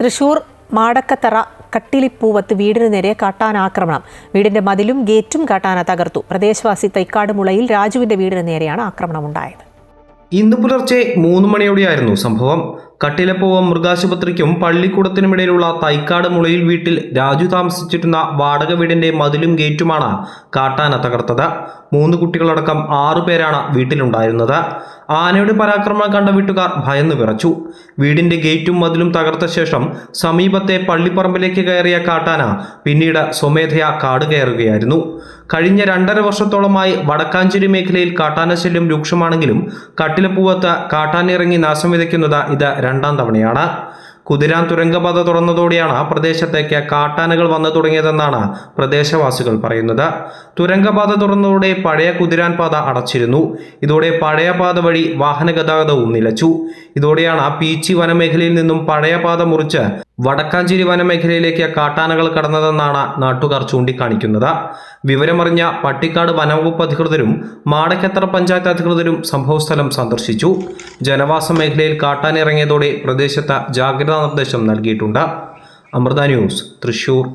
തൃശൂർ മാടക്കത്തറ കട്ടിലിപ്പൂവത്ത് വീടിന് നേരെ കാട്ടാനാക്രമണം വീടിന്റെ മതിലും ഗേറ്റും കാട്ടാന തകർത്തു. പ്രദേശവാസി തൈക്കാട് മുളയിൽ രാജുവിന്റെ വീടിന് നേരെയാണ് ആക്രമണം ഉണ്ടായത് ഇന്ന് പുലർച്ചെ മൂന്ന് മണിയോടെയായിരുന്നു സംഭവം. കട്ടിലപ്പൂവം മൃഗാശുപത്രിക്കും പള്ളിക്കൂടത്തിനുമിടയിലുള്ള തൈക്കാട് മുളയിൽ വീട്ടിൽ രാജു താമസിച്ചിരുന്ന വാടക വീടിന്റെ മതിലും ഗേറ്റുമാണ് കാട്ടാന തകർത്തത്. മൂന്ന് കുട്ടികളടക്കം ആറു പേരാണ് വീട്ടിലുണ്ടായിരുന്നത്. ആനയുടെ പരാക്രമണം കണ്ട വീട്ടുകാർ ഭയന്നു വിറച്ചു. വീടിന്റെ ഗേറ്റും മതിലും തകർത്ത ശേഷം സമീപത്തെ പള്ളിപ്പറമ്പിലേക്ക് കയറിയ കാട്ടാന പിന്നീട് സ്വമേധയാ കാട് കയറുകയായിരുന്നു. കഴിഞ്ഞ രണ്ടര വർഷത്തോളമായി വടക്കാഞ്ചേരി മേഖലയിൽ കാട്ടാന ശല്യം രൂക്ഷമാണെങ്കിലും കട്ടിലപ്പൂവത്ത് കാട്ടാനിറങ്ങി നാശം വിതയ്ക്കുന്നത് ഇത് രണ്ടാം തവണയാണ്. കുതിരാൻ തുരങ്കപാത തുറന്നതോടെയാണ് പ്രദേശത്തേക്ക് കാട്ടാനകൾ വന്നു തുടങ്ങിയതെന്നാണ് പ്രദേശവാസികൾ പറയുന്നത്. തുരങ്കപാത തുറന്നതോടെ പഴയ കുതിരാൻ പാത അടച്ചിരുന്നു. ഇതോടെ പഴയ പാത വഴി വാഹന ഗതാഗതവും നിലച്ചു. ഇതോടെയാണ് പീച്ചി വനമേഖലയിൽ നിന്നും പഴയ പാത മുറിച്ച് വടക്കാഞ്ചേരി വനമേഖലയിലേക്ക് കാട്ടാനകൾ കടന്നതെന്നാണ് നാട്ടുകാർ ചൂണ്ടിക്കാണിക്കുന്നത്. വിവരമറിഞ്ഞ പട്ടിക്കാട് വനവകുപ്പ് അധികൃതരും മാടക്കത്തറ പഞ്ചായത്ത് അധികൃതരും സംഭവസ്ഥലം സന്ദർശിച്ചു. ജനവാസ മേഖലയിൽ കാട്ടാനിറങ്ങിയതോടെ പ്രദേശത്ത് ജാഗ്രതാ നിർദ്ദേശം നൽകിയിട്ടുണ്ട്. അമൃത ന്യൂസ് തൃശൂർ.